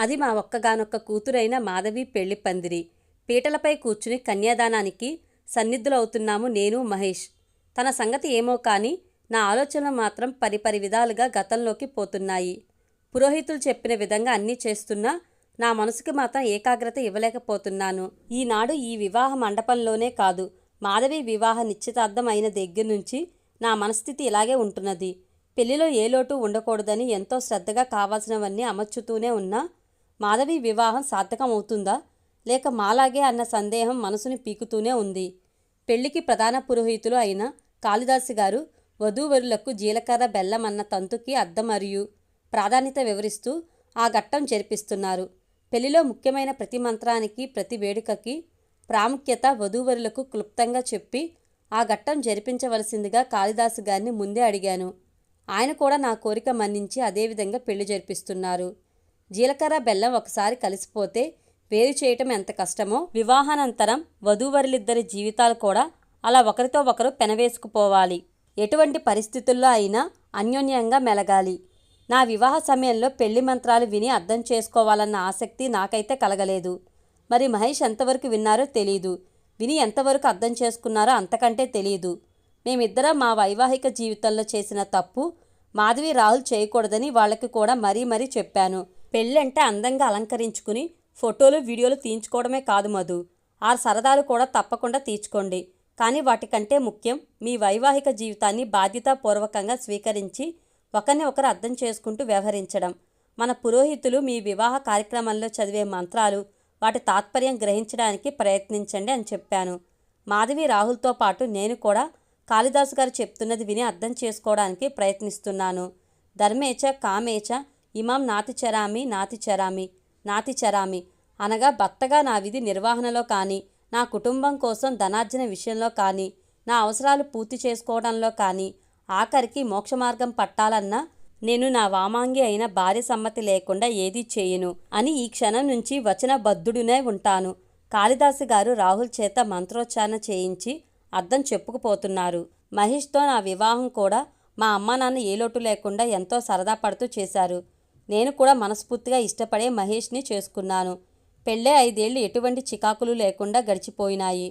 అది మా ఒక్కగానొక్క కూతురైన మాధవి పెళ్ళి పందిరి. పీటలపై కూర్చుని కన్యాదానానికి సన్నిధులవుతున్నాము నేను మహేష్. తన సంగతి ఏమో కానీ నా ఆలోచనలు మాత్రం పరిపరి విధాలుగా గతంలోకి పోతున్నాయి. పురోహితులు చెప్పిన విధంగా అన్నీ చేస్తున్నా నా మనసుకి మాత్రం ఏకాగ్రత ఇవ్వలేకపోతున్నాను. ఈనాడు ఈ వివాహ మండపంలోనే కాదు మాధవి వివాహ నిశ్చితార్థం అయిన దగ్గర నుంచి నా మనస్థితి ఇలాగే ఉంటున్నది. పెళ్ళిలో ఏ లోటు ఉండకూడదని ఎంతో శ్రద్ధగా కావాల్సినవన్నీ అమర్చుతూనే ఉన్నా మాధవి వివాహం సార్థకం అవుతుందా లేక మాలాగే అన్న సందేహం మనసుని పీకుతూనే ఉంది. పెళ్ళికి ప్రధాన పురోహితులు అయిన కాళిదాసు గారు వధూవరులకు జీలకర్ర బెల్లం అన్న తంతుకి అద్దం మరియు ప్రాధాన్యత వివరిస్తూ ఆ ఘట్టం జరిపిస్తున్నారు. పెళ్ళిలో ముఖ్యమైన ప్రతి మంత్రానికి ప్రతి వేడుకకి ప్రాముఖ్యత వధూవరులకు క్లుప్తంగా చెప్పి ఆ ఘట్టం జరిపించవలసిందిగా కాళిదాసు గారిని ముందే అడిగాను. ఆయన కూడా నా కోరిక మన్నించి అదేవిధంగా పెళ్ళి జరిపిస్తున్నారు. జీలకర్ర బెల్లం ఒకసారి కలిసిపోతే వేరు చేయటం ఎంత కష్టమో వివాహానంతరం వధూవరులిద్దరి జీవితాలు కూడా అలా ఒకరితో ఒకరు పెనవేసుకుపోవాలి. ఎటువంటి పరిస్థితుల్లో అయినా అన్యోన్యంగా మెలగాలి. నా వివాహ సమయంలో పెళ్ళి మంత్రాలు విని అర్థం చేసుకోవాలన్న ఆసక్తి నాకైతే కలగలేదు. మరి మహేష్ ఎంతవరకు విన్నారో తెలీదు. విని ఎంతవరకు అర్థం చేసుకున్నారో అంతకంటే తెలియదు మేమిద్దరం మా వైవాహిక జీవితంలో చేసిన తప్పు మాధవి రాహుల్ చేయకూడదని వాళ్ళకి కూడా మరీ మరీ చెప్పాను. పెళ్ళంటే అందంగా అలంకరించుకుని ఫోటోలు వీడియోలు తీయించుకోవడమే కాదు మధు. ఆ సరదాలు కూడా తప్పకుండా తీర్చుకోండి. కానీ వాటికంటే ముఖ్యం మీ వైవాహిక జీవితాన్ని బాధ్యతాపూర్వకంగా స్వీకరించి ఒకరిని ఒకరు అర్థం చేసుకుంటూ వ్యవహరించడం. మన పురోహితులు మీ వివాహ కార్యక్రమంలో చదివే మంత్రాలు వాటి తాత్పర్యం గ్రహించడానికి ప్రయత్నించండి అని చెప్పాను. మాధవి రాహుల్తో పాటు నేను కూడా కాళిదాసు గారు చెప్తున్నది విని అర్థం చేసుకోవడానికి ప్రయత్నిస్తున్నాను. ధర్మేచ కామేచ ఇమాం నాతి నాతిచరామి నాతిచరామి నాతి అనగా భర్తగా నా విధి నిర్వహణలో కానీ నా కుటుంబం కోసం ధనార్జన విషయంలో కానీ నా అవసరాలు పూర్తి చేసుకోవడంలో కానీ ఆఖరికి మోక్ష మార్గం పట్టాలన్నా నేను నా వామాంగి అయిన భార్య సమ్మతి లేకుండా ఏదీ చేయను అని ఈ క్షణం నుంచి వచనబద్ధుడునే ఉంటాను. కాళిదాసు గారు రాహుల్ చేత మంత్రోచ్చారణ చేయించి అర్థం చెప్పుకుపోతున్నారు. మహేష్తో నా వివాహం కూడా మా అమ్మానాన్న నాన్న ఏ లోటు లేకుండా ఎంతో సరదా పడుతూ చేశారు. నేను కూడా మనస్ఫూర్తిగా ఇష్టపడే మహేష్ని చేసుకున్నాను. పెళ్ళే ఐదేళ్ళు ఎటువంటి చికాకులు లేకుండా గడిచిపోయినాయి.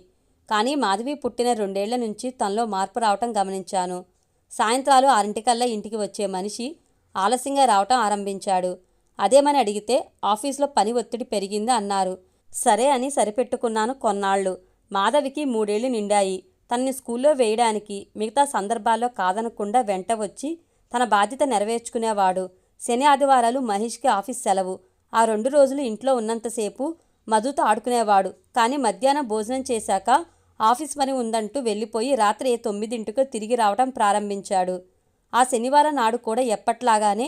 కానీ మాధవి పుట్టిన రెండేళ్ళ నుంచి తనలో మార్పు రావటం గమనించాను. సాయంత్రాలు ఆరింటికల్లా ఇంటికి వచ్చే మనిషి ఆలస్యంగా రావటం ఆరంభించాడు. అదేమని అడిగితే ఆఫీస్లో పని ఒత్తిడి పెరిగింది అన్నారు. సరే అని సరిపెట్టుకున్నాను కొన్నాళ్ళు. మాధవికి మూడేళ్ళు నిండాయి. తనని స్కూల్లో వేయడానికి మిగతా సందర్భాల్లో కాదనకుండా వెంట వచ్చి తన బాధ్యత నెరవేర్చుకునేవాడు. శని ఆదివారాలు మహేష్కి ఆఫీస్ సెలవు. ఆ రెండు రోజులు ఇంట్లో ఉన్నంతసేపు మధుతో ఆడుకునేవాడు. కానీ మధ్యాహ్నం భోజనం చేశాక ఆఫీస్ పని ఉందంటూ వెళ్ళిపోయి రాత్రి తొమ్మిదింటికో తిరిగి రావడం ప్రారంభించాడు. ఆ శనివారం నాడు కూడా ఎప్పట్లాగానే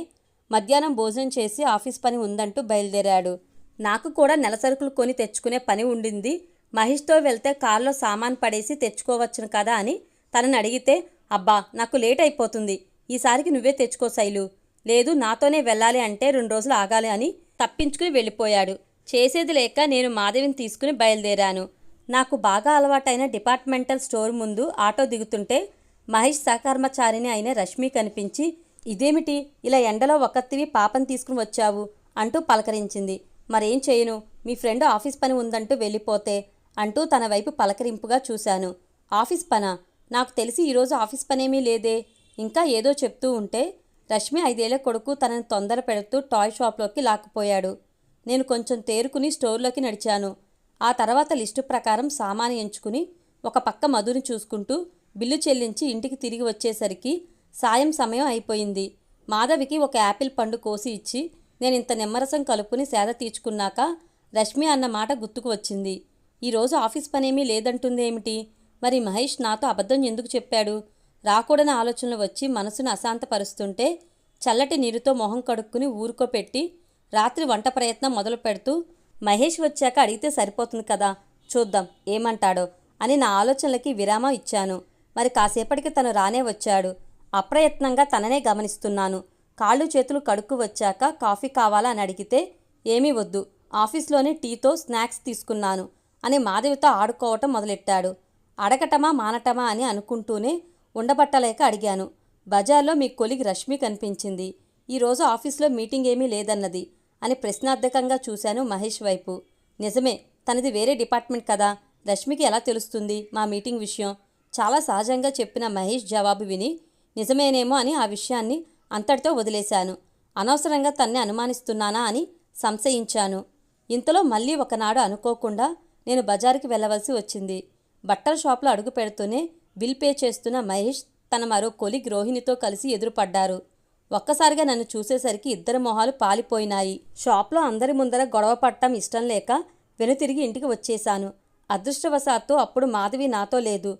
మధ్యాహ్నం భోజనం చేసి ఆఫీస్ పని ఉందంటూ బయలుదేరాడు. నాకు కూడా నెల సరుకులు కొని తెచ్చుకునే పని ఉండింది. మహేష్తో వెళ్తే కారులో సామాన్ పడేసి తెచ్చుకోవచ్చును కదా అని తనని అడిగితే అబ్బా నాకు లేట్ అయిపోతుంది. ఈసారికి నువ్వే తెచ్చుకో శైలు. లేదు నాతోనే వెళ్ళాలి అంటే రెండు రోజులు ఆగాలి అని తప్పించుకుని వెళ్ళిపోయాడు. చేసేది లేక నేను మాధవిని తీసుకుని బయలుదేరాను. నాకు బాగా అలవాటైన డిపార్ట్మెంటల్ స్టోర్ ముందు ఆటో దిగుతుంటే మహేష్ సహకర్మచారిని అయిన రష్మి కనిపించి ఇదేమిటి? ఇలా ఎండలో ఒక్కత్తివి పాపం తీసుకుని వచ్చావు అంటూ పలకరించింది. మరేం చేయను? మీ ఫ్రెండ్ ఆఫీస్ పని ఉందంటూ వెళ్ళిపోతే అంటూ తన వైపు పలకరింపుగా చూశాను. ఆఫీస్ పనా? నాకు తెలిసి ఈరోజు ఆఫీస్ పనేమీ లేదే. ఇంకా ఏదో చెప్తూ ఉంటే రష్మి ఐదేళ్ళ కొడుకు తనని తొందర పెడుతూ టాయ్ షాప్లోకి లాక్కుపోయాడు. నేను కొంచెం తేరుకుని స్టోర్లోకి నడిచాను. ఆ తర్వాత లిస్టు ప్రకారం సామాను ఎంచుకుని ఒక పక్క మధుని చూసుకుంటూ బిల్లు చెల్లించి ఇంటికి తిరిగి వచ్చేసరికి సాయం సమయం అయిపోయింది. మాధవికి ఒక యాపిల్ పండు కోసి ఇచ్చి నేను ఇంత నిమ్మరసం కలుపుని సేద తీర్చుకున్నాక రష్మి అన్న మాట గుర్తుకు వచ్చింది. ఈరోజు ఆఫీస్ పనేమీ లేదంటుంది ఏమిటి మరి మహేష్ నాతో అబద్ధం ఎందుకు చెప్పాడు? రాకూడని ఆలోచనలు వచ్చి మనసును అశాంతపరుస్తుంటే చల్లటి నీరుతో మొహం కడుక్కుని ఊరుకోపెట్టి రాత్రి వంట ప్రయత్నం మొదలు పెడుతూ మహేష్ వచ్చాక అడిగితే సరిపోతుంది కదా చూద్దాం ఏమంటాడో అని నా ఆలోచనలకి విరామం ఇచ్చాను. మరి కాసేపటికి తను రానే వచ్చాడు. అప్రయత్నంగా తననే గమనిస్తున్నాను. కాళ్ళు చేతులు కడుక్కు వచ్చాక కాఫీ కావాలా అని అడిగితే ఏమీ వద్దు ఆఫీస్లోనే టీతో స్నాక్స్ తీసుకున్నాను అని మాధవితో ఆడుకోవటం మొదలెట్టాడు. అడగటమా మానటమా అని అనుకుంటూనే ఉండబట్టలేక అడిగాను. బజార్లో మీ కొలిగి రష్మి కనిపించింది. ఈరోజు ఆఫీస్లో మీటింగ్ ఏమీ లేదన్నది అని ప్రశ్నార్థకంగా చూశాను మహేష్ వైపు. నిజమే తనది వేరే డిపార్ట్మెంట్ కదా. రష్మికి ఎలా తెలుస్తుంది మా మీటింగ్ విషయం? చాలా సహజంగా చెప్పిన మహేష్ జవాబు విని నిజమేనేమో అని ఆ విషయాన్ని అంతటితో వదిలేశాను. అనవసరంగా తన్ని అనుమానిస్తున్నానా అని సంశయించాను. ఇంతలో మళ్ళీ ఒకనాడు అనుకోకుండా నేను బజారుకి వెళ్ళవలసి వచ్చింది. బట్టల షాప్లో అడుగు పెడుతూనే బిల్ పే చేస్తున్న మహేష్ తన మరో కొలిగ్ రోహిణితో కలిసి ఎదురుపడ్డారు. ఒక్కసారిగా నన్ను చూసేసరికి ఇద్దరి మొహాలు పాలిపోయినాయి. షాప్లో అందరి ముందర గొడవ పట్టడం ఇష్టం లేక వెనుతిరిగి ఇంటికి వచ్చేశాను. అదృష్టవశాత్తు అప్పుడు మాధవి నాతో లేదు.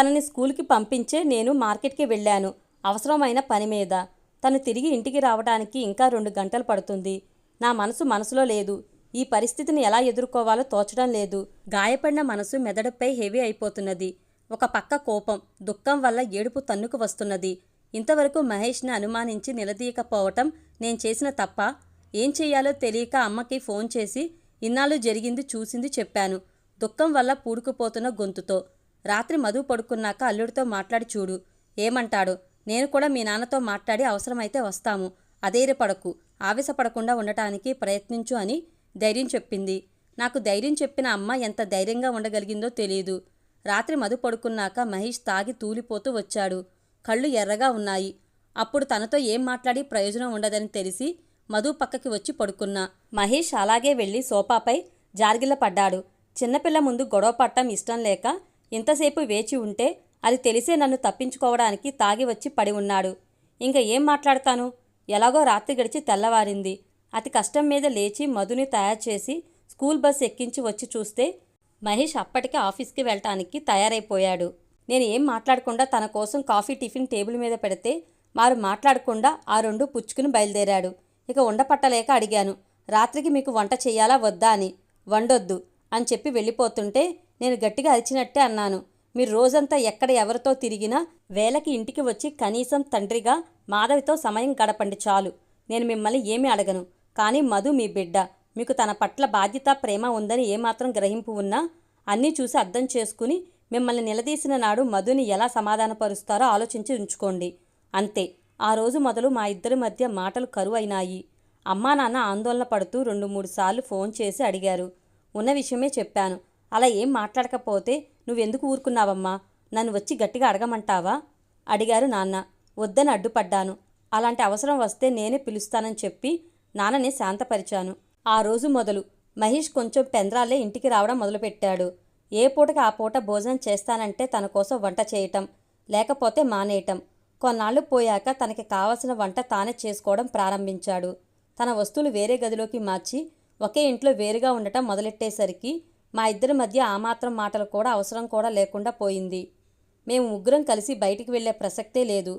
తనని స్కూల్కి పంపించే నేను మార్కెట్కి వెళ్ళాను. అవసరమైన పని మీద. తను తిరిగి ఇంటికి రావడానికి ఇంకా రెండు గంటలు పడుతుంది. నా మనసు మనసులో లేదు. ఈ పరిస్థితిని ఎలా ఎదుర్కోవాలో తోచడం లేదు. గాయపడిన మనసు మెదడుపై హెవీ అయిపోతున్నది. ఒక పక్క కోపం దుఃఖం వల్ల ఏడుపు తన్నుకు వస్తున్నది. ఇంతవరకు మహేష్ని అనుమానించి నిలదీయకపోవటం నేను చేసిన తప్ప ఏం చెయ్యాలో తెలియక అమ్మకి ఫోన్ చేసి ఇన్నాళ్ళు జరిగింది చూసింది చెప్పాను. దుఃఖం వల్ల పూడుకుపోతున్న గొంతుతో. రాత్రి మధు పడుకున్నాక అల్లుడితో మాట్లాడి చూడు. ఏమంటాడు? నేను కూడా మీ నాన్నతో మాట్లాడి అవసరమైతే వస్తాము. అధైర్యపడకు ఆవేశపడకుండా ఉండటానికి ప్రయత్నించు అని ధైర్యం చెప్పింది. నాకు ధైర్యం చెప్పిన అమ్మ ఎంత ధైర్యంగా ఉండగలిగిందో తెలియదు రాత్రి మధు పడుకున్నాక మహేష్ తాగి తూలిపోతూ వచ్చాడు. కళ్ళు ఎర్రగా ఉన్నాయి. అప్పుడు తనతో ఏం మాట్లాడి ప్రయోజనం ఉండదని తెలిసి మధు పక్కకి వచ్చి పడుకున్నా. మహేష్ అలాగే వెళ్ళి సోఫాపై జార్గిల్ల పడ్డాడు. చిన్నపిల్ల ముందు గొడవ పట్టం ఇష్టం లేక ఇంతసేపు వేచి ఉంటే అది తెలిసే నన్ను తప్పించుకోవడానికి తాగి వచ్చి పడి ఉన్నాడు. ఇంకా ఏం మాట్లాడతాను? ఎలాగో రాత్రి గడిచి తెల్లవారింది. అతి కష్టం మీద లేచి మధుని తయారు చేసి స్కూల్ బస్ ఎక్కించి వచ్చి చూస్తే మహేష్ అప్పటికే ఆఫీస్కి వెళ్ళటానికి తయారైపోయాడు. నేను ఏం మాట్లాడకుండా తన కోసం కాఫీ టిఫిన్ టేబుల్ మీద పెడితే వారు మాట్లాడకుండా ఆ రెండు పుచ్చుకుని బయలుదేరాడు. ఇక ఉండపట్టలేక అడిగాను రాత్రికి మీకు వంట చేయాలా వద్దా అని? వండొద్దు అని చెప్పి వెళ్ళిపోతుంటే నేను గట్టిగా అరిచినట్టే అన్నాను. మీరు రోజంతా ఎక్కడ ఎవరితో తిరిగినా వేలకి ఇంటికి వచ్చి కనీసం తండ్రిగా మాధవితో సమయం గడపండి చాలు. నేను మిమ్మల్ని ఏమీ అడగను. కానీ మధు మీ బిడ్డ. మీకు తన పట్ల బాధ్యత ప్రేమ ఉందని ఏమాత్రం గ్రహింపు ఉన్నా అన్నీ చూసి అర్థం చేసుకుని మిమ్మల్ని నిలదీసిన నాడు మధుని ఎలా సమాధానపరుస్తారో ఆలోచించి ఉంచుకోండి. అంతే. ఆ రోజు మొదలు మా ఇద్దరి మధ్య మాటలు కరువైనాయి. అమ్మా నాన్న ఆందోళన పడుతూ రెండు మూడు సార్లు ఫోన్ చేసి అడిగారు. ఉన్న విషయమే చెప్పాను. అలా ఏం మాట్లాడకపోతే నువ్వెందుకు ఊరుకున్నావమ్మా? నన్ను వచ్చి గట్టిగా అడగమంటావా? అడిగారు నాన్న. వద్దని అడ్డుపడ్డాను. అలాంటి అవసరం వస్తే నేనే పిలుస్తానని చెప్పి నాన్నని శాంతపరిచాను. ఆ రోజు మొదలు. మహేష్ కొంచెం పెంద్రాలే ఇంటికి రావడం మొదలుపెట్టాడు. ఏ పూటకి ఆ పూట భోజనం చేస్తానంటే తన కోసం వంట చేయటం లేకపోతే మానేయటం. కొన్నాళ్ళు పోయాక తనకి కావలసిన వంట తానే చేసుకోవడం ప్రారంభించాడు. తన వస్తువులు వేరే గదిలోకి మార్చి ఒకే ఇంట్లో వేరుగా ఉండటం మొదలెట్టేసరికి మా ఇద్దరి మధ్య ఆ మాత్రం మాటలు కూడా అవసరం కూడా లేకుండా పోయింది. మేము ముగ్గురం కలిసి బయటికి వెళ్ళే ప్రసక్తే లేదు.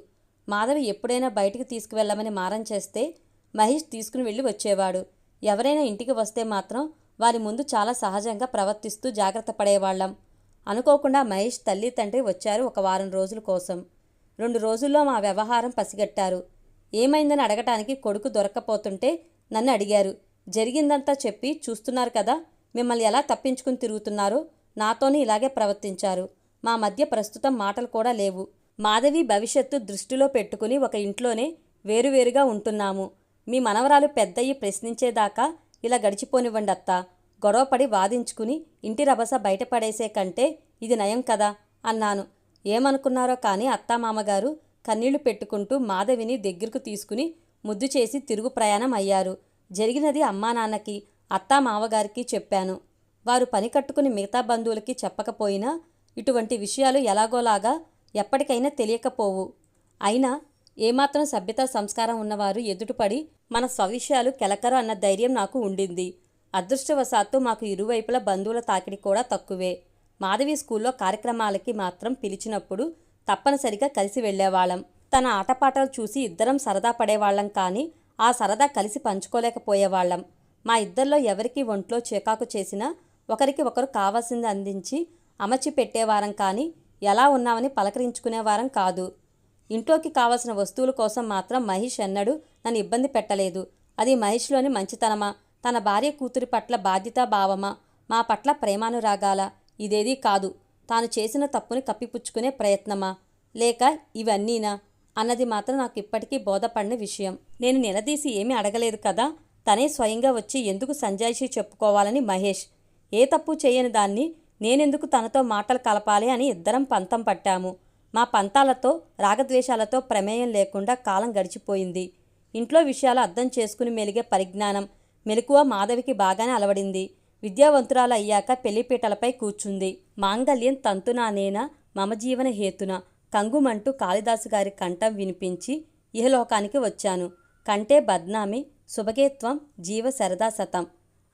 మాధవి ఎప్పుడైనా బయటికి తీసుకువెళ్ళమని మారం చేస్తే మహేష్ తీసుకుని వెళ్ళి వచ్చేవాడు. ఎవరైనా ఇంటికి వస్తే మాత్రం వారి ముందు చాలా సహజంగా ప్రవర్తిస్తూ జాగ్రత్త పడేవాళ్ళం. అనుకోకుండా మహేష్ తల్లి తండ్రి వచ్చారు ఒక వారం రోజుల కోసం. రెండు రోజుల్లో మా వ్యవహారం పసిగట్టారు. ఏమైందని అడగటానికి కొడుకు దొరక్కపోతుంటే నన్ను అడిగారు. జరిగిందంతా చెప్పి చూస్తున్నారు కదా మిమ్మల్ని ఎలా తప్పించుకుని తిరుగుతున్నారో నాతోనే ఇలాగే ప్రవర్తించారు. మా మధ్య ప్రస్తుతం మాటలు కూడా లేవు. మాధవి భవిష్యత్తు దృష్టిలో పెట్టుకుని ఒక ఇంట్లోనే వేరువేరుగా ఉంటున్నాము. మీ మనవరాలు పెద్దయ్యి ప్రశ్నించేదాకా ఇలా గడిచిపోనివ్వండి అత్తా. గొడవపడి వాదించుకుని ఇంటి రభస బయటపడేసే కంటే ఇది నయం కదా అన్నాను. ఏమనుకున్నారో కానీ అత్తామామగారు కన్నీళ్ళు పెట్టుకుంటూ మాధవిని దగ్గరకు తీసుకుని ముద్దు చేసి తిరుగు ప్రయాణం అయ్యారు. జరిగినది అమ్మా నాన్నకి అత్తా మావగారికి చెప్పాను. వారు పని కట్టుకుని మిగతా బంధువులకి చెప్పకపోయినా ఇటువంటి విషయాలు ఎలాగోలాగా ఎప్పటికైనా తెలియకపోవు. అయినా ఏమాత్రం సభ్యత సంస్కారం ఉన్నవారు ఎదుటిపడి మన స్వవిషయాలు కెలకరు అన్న ధైర్యం నాకు ఉండింది. అదృష్టవశాత్తు మాకు ఇరువైపుల బంధువుల తాకిడి కూడా తక్కువే. మాధవి స్కూల్లో కార్యక్రమాలకి మాత్రం పిలిచినప్పుడు తప్పనిసరిగా కలిసి వెళ్ళేవాళ్ళం. తన ఆటపాటలు చూసి ఇద్దరం సరదా పడేవాళ్ళం కానీ ఆ సరదా కలిసి పంచుకోలేకపోయేవాళ్ళం. మా ఇద్దరిలో ఎవరికి ఒంట్లో చికాకు చేసినా ఒకరికి ఒకరు కావాల్సింది అందించి అమర్చి పెట్టేవారం కానీ ఎలా ఉన్నామని పలకరించుకునేవారం కాదు. ఇంట్లోకి కావలసిన వస్తువుల కోసం మాత్రం మహేష్ ఎన్నడూ నన్ను ఇబ్బంది పెట్టలేదు. అది మహేష్లోని మంచితనమా? తన భార్య కూతురి పట్ల బాధ్యతాభావమా మా పట్ల ప్రేమానురాగాల? ఇదేదీ కాదు. తాను చేసిన తప్పుని కప్పిపుచ్చుకునే ప్రయత్నమా? లేక ఇవన్నీనా? అన్నది మాత్రం నాకు ఇప్పటికీ బోధపడిన విషయం. నేను నిలదీసి ఏమీ అడగలేదు కదా? తనే స్వయంగా వచ్చి ఎందుకు సంజాయిషి చెప్పుకోవాలని మహేష్. ఏ తప్పు చేయని దాన్ని నేనెందుకు తనతో మాటలు కలపాలి అని ఇద్దరం పంతం పట్టాము. మా పంతాలతో రాగద్వేషాలతో ప్రమేయం లేకుండా కాలం గడిచిపోయింది. ఇంట్లో విషయాలు అర్థం చేసుకుని మెలిగే పరిజ్ఞానం మెలకువ మాధవికి బాగానే అలవడింది. విద్యావంతురాలు అయ్యాక పెళ్ళిపీటలపై కూర్చుంది. మాంగల్యం తంతునానేనా మమ జీవన హేతున కంగుమంటూ కాళిదాసు గారి కంఠం వినిపించి ఇహలోకానికి వచ్చాను. కంటే బద్నామి శుభగేత్వం జీవ శరదా శతం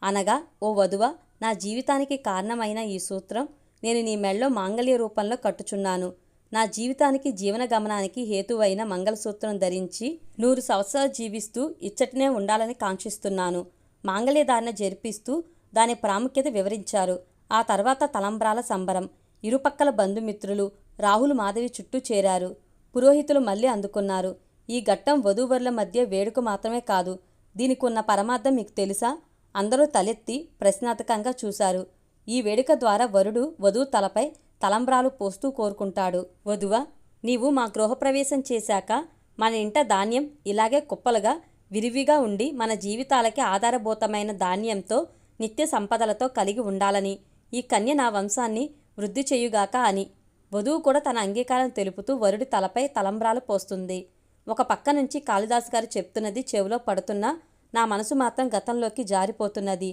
అనగా ఓ వధువ నా జీవితానికి కారణమైన ఈ సూత్రం నేను నీ మెళ్ళో మాంగళ్య రూపంలో కట్టుచున్నాను. నా జీవితానికి జీవన గమనానికి హేతువైన మంగళసూత్రం ధరించి నూరు సంవత్సరాలు జీవిస్తూ ఇచ్చటనే ఉండాలని కాంక్షిస్తున్నాను. మాంగళ్యధారణ జరిపిస్తూ దాని ప్రాముఖ్యత వివరించారు. ఆ తర్వాత తలంబ్రాల సంబరం. ఇరుపక్కల బంధుమిత్రులు రాహుల్ మాధవి చుట్టూ చేరారు. పురోహితులు మళ్ళీ అందుకున్నారు. ఈ ఘట్టం వధూవరుల మధ్య వేడుక మాత్రమే కాదు దీనికి ఉన్న పరమార్థం మీకు తెలుసా? అందరూ తలెత్తి ప్రశ్నార్థకంగా చూశారు. ఈ వేడుక ద్వారా వరుడు వధువు తలపై తలంబ్రాలు పోస్తూ కోరుకుంటాడు. వధువ నీవు మా గృహప్రవేశం చేశాక మన ఇంట ధాన్యం ఇలాగే కుప్పలుగా విరివిగా ఉండి మన జీవితాలకి ఆధారభూతమైన ధాన్యంతో నిత్య సంపదలతో కలిగి ఉండాలని ఈ కన్య నా వంశాన్ని వృద్ధి చేయుగాక అని. వధువు కూడా తన అంగీకారం తెలుపుతూ వరుడి తలపై తలంబ్రాలు పోస్తుంది. ఒక పక్క నుంచి కాళిదాస్ గారు చెప్తున్నది చెవిలో పడుతున్నా నా మనసు మాత్రం గతంలోకి జారిపోతున్నది.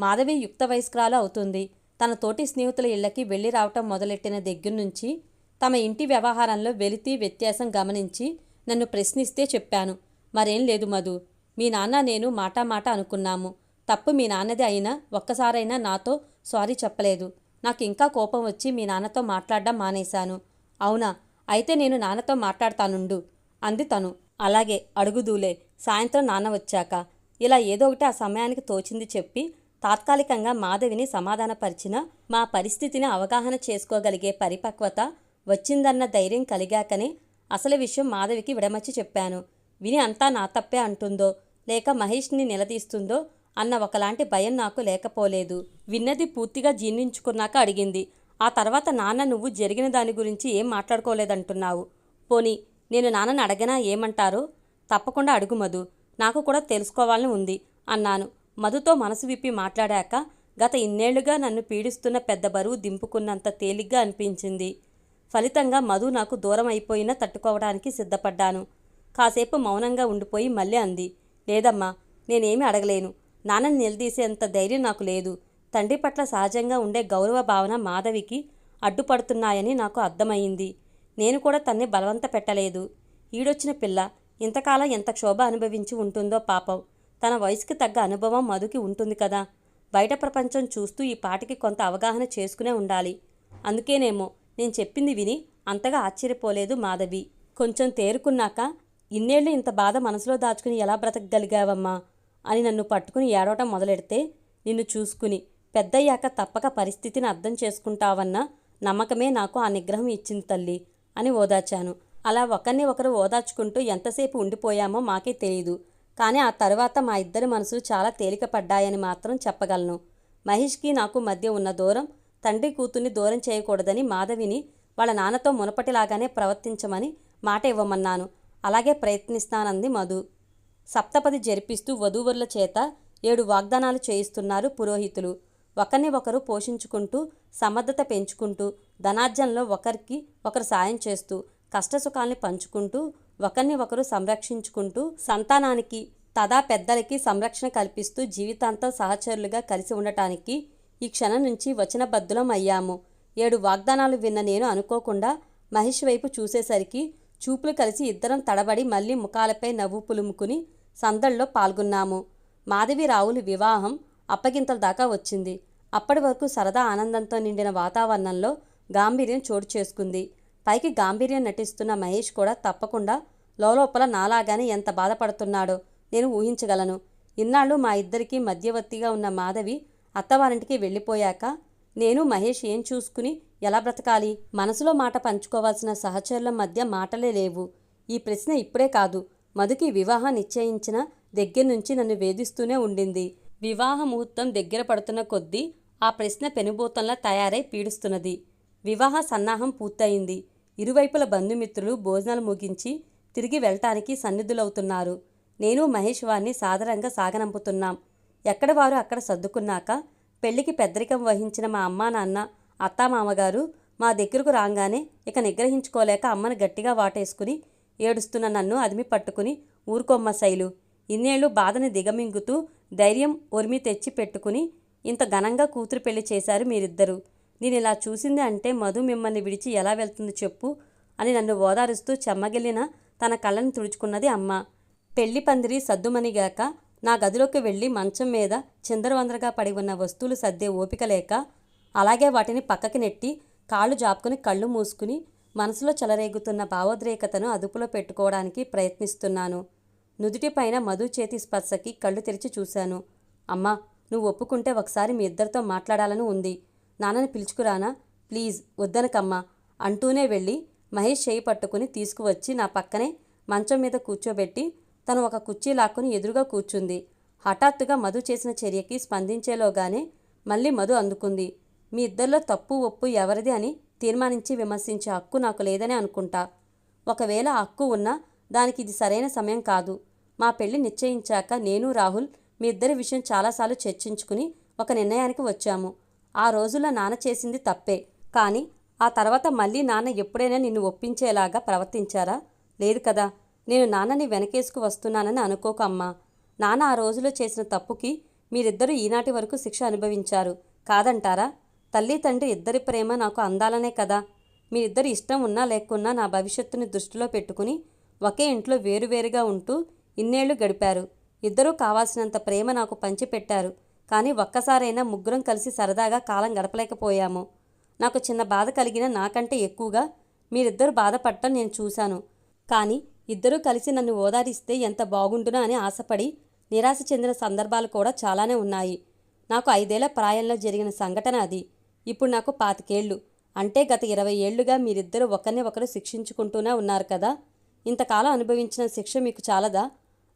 మాధవి యుక్త వయస్కురాలు అవుతుంది. తన తోటి స్నేహితుల ఇళ్ళకి వెళ్ళి రావటం మొదలెట్టిన దగ్గర నుంచి తమ ఇంటి వ్యవహారంలో వెలితి వ్యత్యాసం గమనించి నన్ను ప్రశ్నిస్తే చెప్పాను. మరేం లేదు మధు. మీ నాన్న నేను మాటా మాట అనుకున్నాము. తప్పు మీ నాన్నది అయినా ఒక్కసారైనా నాతో సారీ చెప్పలేదు. నాకు ఇంకా కోపం వచ్చి మీ నాన్నతో మాట్లాడడం మానేశాను. అవునా? అయితే నేను నాన్నతో మాట్లాడతానుండు. అంది తను. అలాగే అడుగుదూలే. సాయంత్రం నాన్న వచ్చాక. ఇలా ఏదో ఒకటి ఆ సమయానికి తోచింది చెప్పి తాత్కాలికంగా మాధవిని సమాధానపరిచిన మా పరిస్థితిని అవగాహన చేసుకోగలిగే పరిపక్వత వచ్చిందన్న ధైర్యం కలిగాకనే అసలు విషయం మాధవికి విడమచ్చి చెప్పాను. విని అంతా నా తప్పే అంటుందో లేక మహేష్ని నిలదీస్తుందో అన్న ఒకలాంటి భయం నాకు లేకపోలేదు. విన్నది పూర్తిగా జీర్ణించుకున్నాక అడిగింది. ఆ తర్వాత నాన్న నువ్వు జరిగిన దాని గురించి ఏం మాట్లాడుకోలేదంటున్నావు. పోనీ నేను నాన్నని అడగనా ఏమంటారో? తప్పకుండా అడుగుమదు. నాకు కూడా తెలుసుకోవాలని ఉంది అన్నాను. మధుతో మనసు విప్పి మాట్లాడాక గత ఇన్నేళ్ళుగా నన్ను పీడిస్తున్న పెద్ద బరువు దింపుకున్నంత తేలిగ్గా అనిపించింది. ఫలితంగా మధు నాకు దూరం అయిపోయినా తట్టుకోవడానికి సిద్ధపడ్డాను. కాసేపు మౌనంగా ఉండిపోయి మళ్ళీ అంది లేదమ్మా నేనేమి అడగలేను. నాన్నని నిలదీసేంత ధైర్యం నాకు లేదు. తండ్రి పట్ల సహజంగా ఉండే గౌరవ భావన మాధవికి అడ్డుపడుతున్నాయని నాకు అర్థమయ్యింది. నేను కూడా తన్ని బలవంత పెట్టలేదు. ఈడొచ్చిన పిల్ల ఇంతకాలం ఎంత క్షోభ అనుభవించి ఉంటుందో పాపం. తన వయసుకి తగ్గ అనుభవం మధుకి ఉంటుంది కదా. బయట ప్రపంచం చూస్తూ ఈ పాటికి కొంత అవగాహన చేసుకునే ఉండాలి. అందుకేనేమో నేను చెప్పింది విని అంతగా ఆశ్చర్యపోలేదు మాధవి. కొంచెం తేరుకున్నాక ఇన్నేళ్ళు ఇంత బాధ మనసులో దాచుకుని ఎలా బ్రతకగలిగావమ్మా? అని నన్ను పట్టుకుని ఏడవటం మొదలెడితే నిన్ను చూసుకుని పెద్దయ్యాక తప్పక పరిస్థితిని అర్థం చేసుకుంటావన్న నమ్మకమే నాకు ఆ నిగ్రహం ఇచ్చింది తల్లి అని ఓదార్చాను. అలా ఒకరిని ఒకరు ఓదార్చుకుంటూ ఎంతసేపు ఉండిపోయామో మాకే తెలియదు కానీ ఆ తర్వాత మా ఇద్దరి మనసులు చాలా తేలికపడ్డాయని మాత్రం చెప్పగలను. మహేష్కి నాకు మధ్య ఉన్న దూరం తండ్రి కూతుర్ని దూరం చేయకూడదని మాధవిని వాళ్ళ నాన్నతో మునపటిలాగానే ప్రవర్తించమని మాట ఇవ్వమన్నాను. అలాగే ప్రయత్నిస్తానంది మధు. సప్తపది జరిపిస్తూ వధూవరుల చేత ఏడు వాగ్దానాలు చేయిస్తున్నారు పురోహితులు. ఒకరిని ఒకరు పోషించుకుంటూ సమర్థత పెంచుకుంటూ ధనార్జనలో ఒకరికి ఒకరు సాయం చేస్తూ కష్టసుఖాల్ని పంచుకుంటూ ఒకరిని ఒకరు సంరక్షించుకుంటూ సంతానానికి తదా పెద్దలకి సంరక్షణ కల్పిస్తూ జీవితాంతం సహచరులుగా కలిసి ఉండటానికి ఈ క్షణం నుంచి వచనబద్ధులం అయ్యాము. ఏడు వాగ్దానాలు విన్న నేను అనుకోకుండా మహేష్ వైపు చూసేసరికి చూపులు కలిసి ఇద్దరం తడబడి మళ్ళీ ముఖాలపై నవ్వు పులుముకుని సందడిలో పాల్గొన్నాము. మాధవి రావులు వివాహం అప్పగింతల దాకా వచ్చింది. అప్పటి వరకు సరదా ఆనందంతో నిండిన వాతావరణంలో గాంభీర్యం చోటు చేసుకుంది. పైకి గాంభీర్యం నటిస్తున్న మహేష్ కూడా తప్పకుండా లోలోపల నాలాగానే ఎంత బాధపడుతున్నాడో నేను ఊహించగలను. ఇన్నాళ్ళు మా ఇద్దరికీ మధ్యవర్తిగా ఉన్న మాధవి అత్తవారింటికి వెళ్ళిపోయాక నేను మహేష్ ఏం చూసుకుని ఎలా బ్రతకాలి? మనసులో మాట పంచుకోవాల్సిన సహచరుల మధ్య మాటలే లేవు. ఈ ప్రశ్న ఇప్పుడే కాదు. మధుకి వివాహం నిశ్చయించిన దగ్గర నుంచి నన్ను వేధిస్తూనే ఉండింది. వివాహ ముహూర్తం దగ్గర పడుతున్న కొద్దీ ఆ ప్రశ్న పెనుభూతంలా తయారై పీడుస్తున్నది. వివాహ సన్నాహం పూర్తయింది. ఇరువైపుల బంధుమిత్రులు భోజనాలు ముగించి తిరిగి వెళ్ళటానికి సన్నిధులవుతున్నారు. నేను మహేష్ వారిని సాదరంగా సాగనంపుతున్నాం. ఎక్కడ వారు అక్కడ సర్దుకున్నాక పెళ్ళికి పెద్దరికం వహించిన మా అమ్మా నాన్న అత్తామామగారు మా దగ్గరకు రాగానే ఇక నిగ్రహించుకోలేక అమ్మను గట్టిగా వాటేసుకుని ఏడుస్తున్న నన్ను అదిమి పట్టుకుని ఊరుకొమ్మ శైలు. ఇన్నేళ్ళు బాధని దిగమింగుతూ ధైర్యం ఒరిమి తెచ్చి పెట్టుకుని ఇంత ఘనంగా కూతురు పెళ్ళి చేశారు మీరిద్దరూ. నేను ఇలా చూసింది అంటే మధు మిమ్మల్ని విడిచి ఎలా వెళ్తుంది చెప్పు అని నన్ను ఓదారుస్తూ చెమ్మగిల్లిన తన కళ్ళని తుడుచుకున్నది అమ్మ. పెళ్ళి పందిరి సద్దుమణిగాక నా గదిలోకి వెళ్ళి మంచం మీద చిందరవందరగా పడి ఉన్న వస్తువులు సర్దే ఓపిక లేక అలాగే వాటిని పక్కకి నెట్టి కాళ్ళు జాపుకుని కళ్ళు మూసుకుని మనసులో చెలరేగుతున్న భావోద్రేకతను అదుపులో పెట్టుకోవడానికి ప్రయత్నిస్తున్నాను. నుదుటిపైన మధు చేతి స్పర్శకి కళ్ళు తెరిచి చూశాను. అమ్మా నువ్వు ఒప్పుకుంటే ఒకసారి మీ ఇద్దరితో మాట్లాడాలని ఉంది. నాన్నని పిలుచుకురానా? ప్లీజ్ వద్దనకమ్మా. అంటూనే వెళ్ళి మహేష్ చేయి పట్టుకుని తీసుకువచ్చి నా పక్కనే మంచం మీద కూర్చోబెట్టి తను ఒక కుర్చీ లాక్కుని ఎదురుగా కూర్చుంది. హఠాత్తుగా మధు చేసిన చర్యకి స్పందించేలోగానే మళ్ళీ మధు అందుకుంది. మీ ఇద్దరిలో తప్పు ఒప్పు ఎవరిది అని తీర్మానించి విమర్శించే హక్కు నాకు లేదని అనుకుంటా. ఒకవేళ హక్కు ఉన్నా దానికి ఇది సరైన సమయం కాదు. మా పెళ్ళి నిశ్చయించాక నేను రాహుల్ మీ ఇద్దరి విషయం చాలాసార్లు చర్చించుకుని ఒక నిర్ణయానికి వచ్చాము. ఆ రోజుల్లో నాన్న చేసింది తప్పే. కానీ ఆ తర్వాత మళ్ళీ నాన్న ఎప్పుడైనా నిన్ను ఒప్పించేలాగా ప్రవర్తించారా? లేదు కదా. నేను నాన్నని వెనకేసుకు వస్తున్నానని అనుకోకు అమ్మా. నాన్న ఆ రోజులో చేసిన తప్పుకి మీరిద్దరూ ఈనాటి వరకు శిక్ష అనుభవించారు. కాదంటారా? తల్లి తండ్రి ఇద్దరి ప్రేమ నాకు అందాలనే కదా. మీరిద్దరు ఇష్టం ఉన్నా లేకున్నా నా భవిష్యత్తుని దృష్టిలో పెట్టుకుని ఒకే ఇంట్లో వేరువేరుగా ఉంటూ ఇన్నేళ్ళు గడిపారు. ఇద్దరూ కావాల్సినంత ప్రేమ నాకు పంచిపెట్టారు. కానీ ఒక్కసారైనా ముగ్గురం కలిసి సరదాగా కాలం గడపలేకపోయాము. నాకు చిన్న బాధ కలిగిన నాకంటే ఎక్కువగా మీరిద్దరు బాధపడటం నేను చూశాను. కానీ ఇద్దరూ కలిసి నన్ను ఓదారిస్తే ఎంత బాగుండునా అని ఆశపడి నిరాశ చెందిన సందర్భాలు కూడా చాలానే ఉన్నాయి. నాకు ఐదేళ్ళ ప్రాయంలో జరిగిన సంఘటన అది. ఇప్పుడు నాకు పాతికేళ్ళు. అంటే గత ఇరవై ఏళ్ళుగా మీరిద్దరూ ఒకరిని ఒకరు శిక్షించుకుంటూనే ఉన్నారు కదా. ఇంతకాలం అనుభవించిన శిక్ష మీకు చాలదా?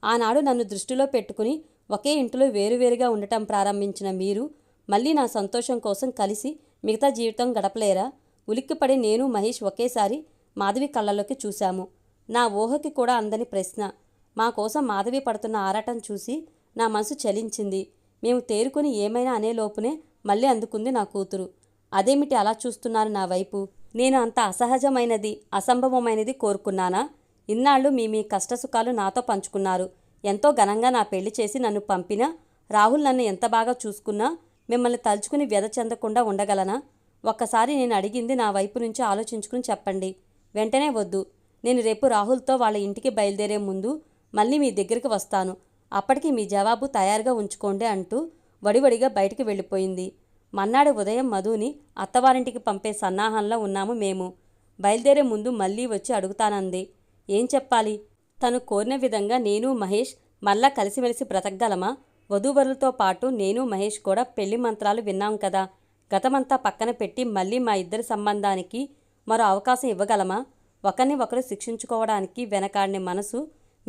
ఆనాడు నన్ను దృష్టిలో పెట్టుకుని ఒకే ఇంటిలో వేరువేరుగా ఉండటం ప్రారంభించిన మీరు మళ్ళీ నా సంతోషం కోసం కలిసి మిగతా జీవితం గడపలేరా? ఉలిక్కిపడి నేను మహేష్ ఒకేసారి మాధవి కళ్ళలోకి చూశాము. నా ఊహకి కూడా అందని ప్రశ్న. మా కోసం మాధవి పడుతున్న ఆరాటం చూసి నా మనసు చలించింది. మేము తేరుకుని ఏమైనా అనే లోపునే మళ్ళీ అందుకుంది నా కూతురు. అదేమిటి అలా చూస్తున్నారు నా వైపు? నేను అంత అసహజమైనది అసంభవమైనది కోరుకున్నానా? ఇన్నాళ్ళు మీ మీ కష్టసుఖాలు నాతో పంచుకున్నారు. ఎంతో ఘనంగా నా పెళ్ళి చేసి నన్ను పంపినా రాహుల్ నన్ను ఎంత బాగా చూసుకున్నా మిమ్మల్ని తలుచుకుని వ్యధ చెందకుండా ఉండగలనా? ఒక్కసారి నేను అడిగింది నా వైపు నుంచి ఆలోచించుకుని చెప్పండి. వెంటనే వద్దు. నేను రేపు రాహుల్తో వాళ్ళ ఇంటికి బయలుదేరే ముందు మళ్ళీ మీ దగ్గరికి వస్తాను. అప్పటికి మీ జవాబు తయారుగా ఉంచుకోండి అంటూ వడివడిగా బయటికి వెళ్ళిపోయింది. మన్నాడు ఉదయం మధుని అత్తవారింటికి పంపే సన్నాహంలో ఉన్నాము మేము. బయలుదేరే ముందు మళ్ళీ వచ్చి అడుగుతానంది. ఏం చెప్పాలి? తను కోరిన విధంగా నేను మహేష్ మళ్ళా కలిసిమెలిసి బ్రతకగలమా? వధూవరులతో పాటు నేను మహేష్ కూడా పెళ్ళి మంత్రాలు విన్నాం కదా. గతమంతా పక్కన పెట్టి మళ్ళీ మా ఇద్దరి సంబంధానికి మరో అవకాశం ఇవ్వగలమా? ఒకరిని ఒకరు శిక్షించుకోవడానికి వెనకాడిని మనసు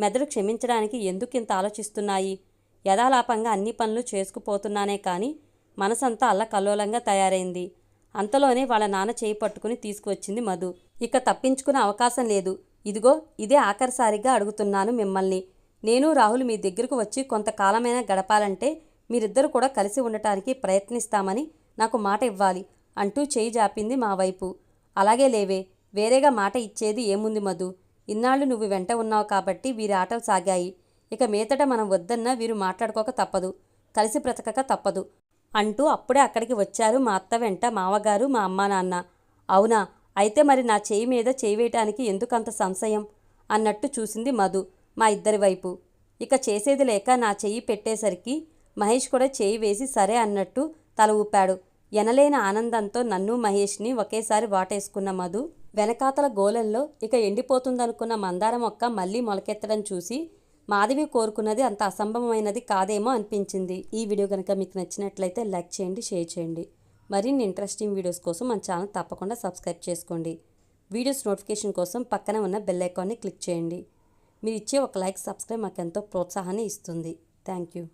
మెదడు క్షమించడానికి ఎందుకింత ఆలోచిస్తున్నాయి? యథాలాపంగా అన్ని పనులు చేసుకుపోతున్నానే కానీ మనసంతా అల్లకల్లోలంగా తయారైంది. అంతలోనే వాళ్ళ నాన్న చేయి పట్టుకుని తీసుకువచ్చింది మధు. ఇక తప్పించుకునే అవకాశం లేదు. ఇదిగో ఇదే ఆఖరిసారిగా అడుగుతున్నాను మిమ్మల్ని. నేను రాహుల్ మీ దగ్గరకు వచ్చి కొంతకాలమైనా గడపాలంటే మీరిద్దరు కూడా కలిసి ఉండటానికి ప్రయత్నిస్తామని నాకు మాట ఇవ్వాలి అంటూ చేయి జాపింది మా వైపు. అలాగే లేవే వేరేగా మాట ఇచ్చేది ఏముంది మధు? ఇన్నాళ్ళు నువ్వు వెంట ఉన్నావు కాబట్టి వీరి ఆటలు సాగాయి. ఇక మీతట మనం వద్దన్నా వీరు మాట్లాడుకోక తప్పదు. కలిసి బ్రతకక తప్పదు అంటూ అప్పుడే అక్కడికి వచ్చారు మా అత్త వెంట మావగారు మా అమ్మా నాన్న. అవునా? అయితే మరి నా చేయి మీద చేయి వేయటానికి ఎందుకంత సంశయం? అన్నట్టు చూసింది మధు మా ఇద్దరి వైపు. ఇక చేసేది లేక నా చెయ్యి పెట్టేసరికి మహేష్ కూడా చేయి వేసి సరే అన్నట్టు తల ఊపాడు. ఎనలేని ఆనందంతో నన్ను మహేష్ని ఒకేసారి వాటేసుకున్న మధు వెనకాతల గోలల్లో ఇక ఎండిపోతుందనుకున్న మందార మొక్క మళ్ళీ మొలకెత్తడం చూసి మాధవి కోరుకున్నది అంత అసంభవమైనది కాదేమో అనిపించింది. ఈ వీడియో కనుక మీకు నచ్చినట్లయితే లైక్ చేయండి షేర్ చేయండి. మరిన్ని ఇంట్రెస్టింగ్ వీడియోస్ కోసం మన ఛానల్ తప్పకుండా సబ్స్క్రైబ్ చేసుకోండి. వీడియోస్ నోటిఫికేషన్ కోసం పక్కన ఉన్న బెల్ ఐకాన్ని క్లిక్ చేయండి. మీరు ఇచ్చే ఒక లైక్ సబ్స్క్రైబ్ మాకు ఎంతో ప్రోత్సాహాన్ని ఇస్తుంది. Thank you.